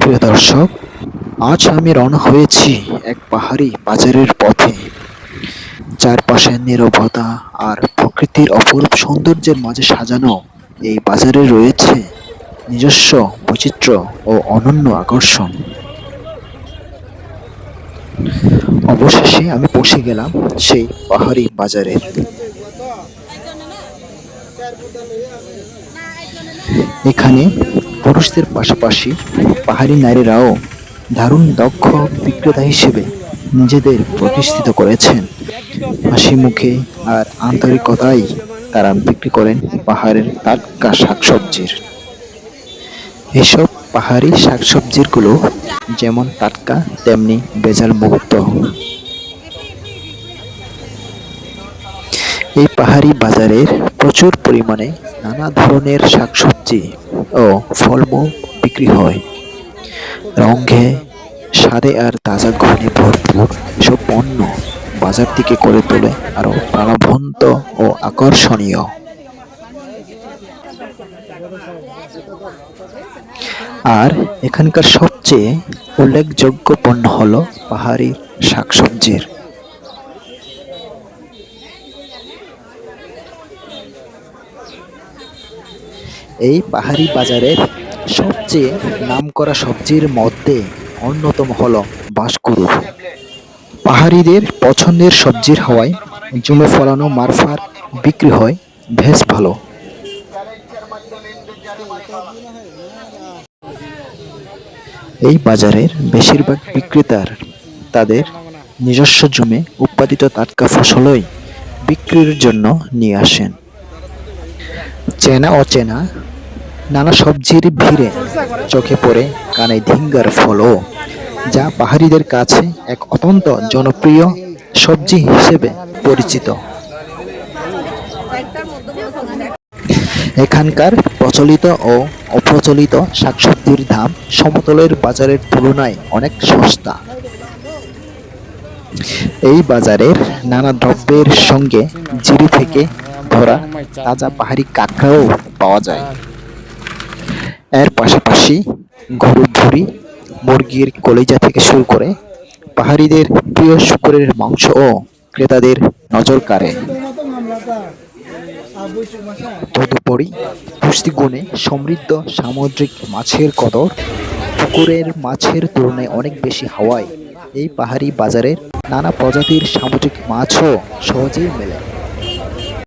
প্রিয় দর্শক, আজ আমি রওনা হয়েছি এক পাহাড়ি বাজারের পথে। চারপাশে নীরবতা আর প্রকৃতির অপরূপ সৌন্দর্যের মাঝে সাজানো এই বাজারে রয়েছে নিজস্ব বৈচিত্র্য ও অনন্য আকর্ষণ। অবশেষে আমি পৌঁছে গেলাম সেই পাহাড়ি বাজারে। এখানে পুরুষদের পাশাপাশি পাহাড়ি নারীরাও দারুণ দক্ষ বিক্রেতা হিসেবে নিজেদের প্রতিষ্ঠিত করেছেন। হাসি মুখে আর আন্তরিকতায় তারা বিক্রি করেন পাহাড়ের টাটকা শাকসবজির। এসব পাহাড়ি শাকসবজিরগুলো যেমন টাটকা তেমনি বেজাল মুক্ত। এই পাহাড়ি বাজারের প্রচুর পরিমাণে নানা ধরনের শাকসবজি ও ফলমূল বিক্রি হয়। রঙে স্বাদে আর তাজা ঘনে ভরপুর এসব পণ্য বাজার থেকে করে তোলে আরও প্রাণবন্ত ও আকর্ষণীয়। আর এখানকার সবচেয়ে উল্লেখযোগ্য পণ্য হলো পাহাড়ি শাকসবজির। এই পাহাড়ি বাজারের সবচেয়ে নামকরা সবজির মধ্যে অন্যতম হল বাঁশকুড়ু। পাহাড়িদের পছন্দের সবজির হওয়ায় জমে ফলানো মারফার বিক্রি হয় বেশ ভালো। এই বাজারের বেশিরভাগ বিক্রেতার তাদের নিজস্ব জমে উৎপাদিত টাটকা ফসলই বিক্রির জন্য নিয়ে আসেন। চেনা, অচেনা, নানা সবজির ভিড়ে চোখে পড়ে কানে ধিঙ্গার ফলও, যা পাহাড়িদের কাছে এক অত্যন্ত জনপ্রিয় সবজি হিসেবে পরিচিত। এখানকার প্রচলিত ও অপ্রচলিত শাকসবজির দাম সমতলের বাজারের তুলনায় অনেক সস্তা। এই বাজারের নানা দ্রব্যের সঙ্গে জিরি থেকে ধরা তাজা পাহাড়ি কাঁকড়াও পাওয়া যায়। এর পাশাপাশি গরুর ভুড়ি মুরগির কলিজা থেকে শুরু করে পাহাড়িদের প্রিয় শুকরের মাংসও ক্রেতাদের নজর কাড়ে। তদুপরি পুষ্টিগুণে সমৃদ্ধ সামুদ্রিক মাছের কদর পুকুরের মাছের তুলনায় অনেক বেশি হওয়ায় এই পাহাড়ি বাজারের নানা প্রজাতির সামুদ্রিক মাছও সহজেই মেলে।